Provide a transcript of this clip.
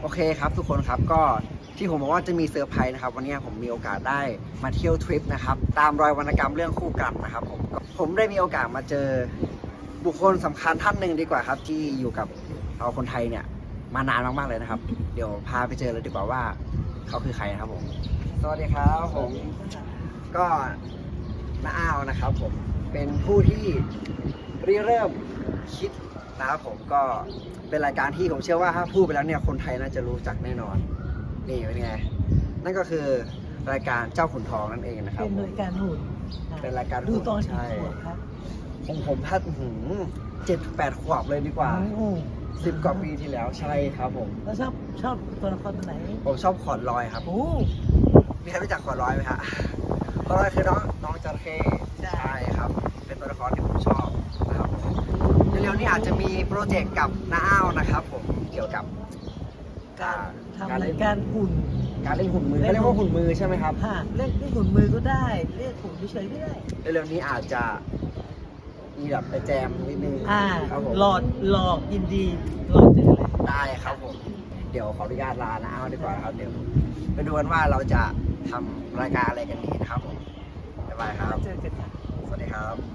โอเคครับทุกคนครับก็ที่ผมบอกว่าจะมีเซอร์ไพรส์นะครับวันนี้ผมมีโอกาสได้มาเที่ยวทริปนะครับตามรอยวรรณกรรมเรื่องคู่กันนะครับผมผมได้มีโอกาสมาเจอบุคคลสำคัญท่านหนึ่งดีกว่าครับ ที่อยู่กับเราคนไทยเนี่ยมานานมากๆเลยนะครับ เดี๋ยวพาไปเจอเลยดีกว่าว่าเขาคือใครนะครับผมสวัสดีครับผมก็น้าอ้าวนะครับผมเป็นผู้ที่ริเริ่มคิด นะครับผมก็เป็นรายการที่ผมเชื่อว่าถ้าพูดไปแล้วเนี่ยคนไทยน่าจะรู้จักแน่นอน นี่เป็นไง นั่นก็คือรายการเจ้าขุนทองนั่นเองนะครับ เป็นผมรายการหุ่นเป็นรายการดูหุ่นตอนใช่กี่ขวบครับของผมถ้าเจ็ดแปดขวบเลยดีกว่าโอ้โหสิบกว่าปีที่แล้วใช่ครับผมแล้วชอบชอบตัวละครตัวไหนผมชอบขอนลอยครับโอ้มีใครรู้จักขอนลอยไหมฮะขอนลอยคือน้องน้องจระเข้ใช่ใช่ครับ นี้อาจจะมีโปรเจกต์กับน้าอ้าวนะครับผมเกี่ยวกับการการทำเล่รานยการหุ่น การเล่นหุ่นมือเขาเรียกว่าหุ่นมือใช่ไหมครับค่ะเล่นเล่นหุ่นมือก็ได้เรียกหุ่นเฉยๆก็ได้เร็วๆนี้อาจจะมีแบบไปแจมนิดนึงอ่าครับผมหลอดหลอกยินดีหลอดเจอเลยได้ครับผมเดี๋ยวขออนุญาตลานะเอาดีกว่าครับเดี๋ยวไปดูกันว่าเราจะทำรายการอะไรกันดีนะครับผมบ๊ายบายครับ เจอกันค่ะสวัสดีครับ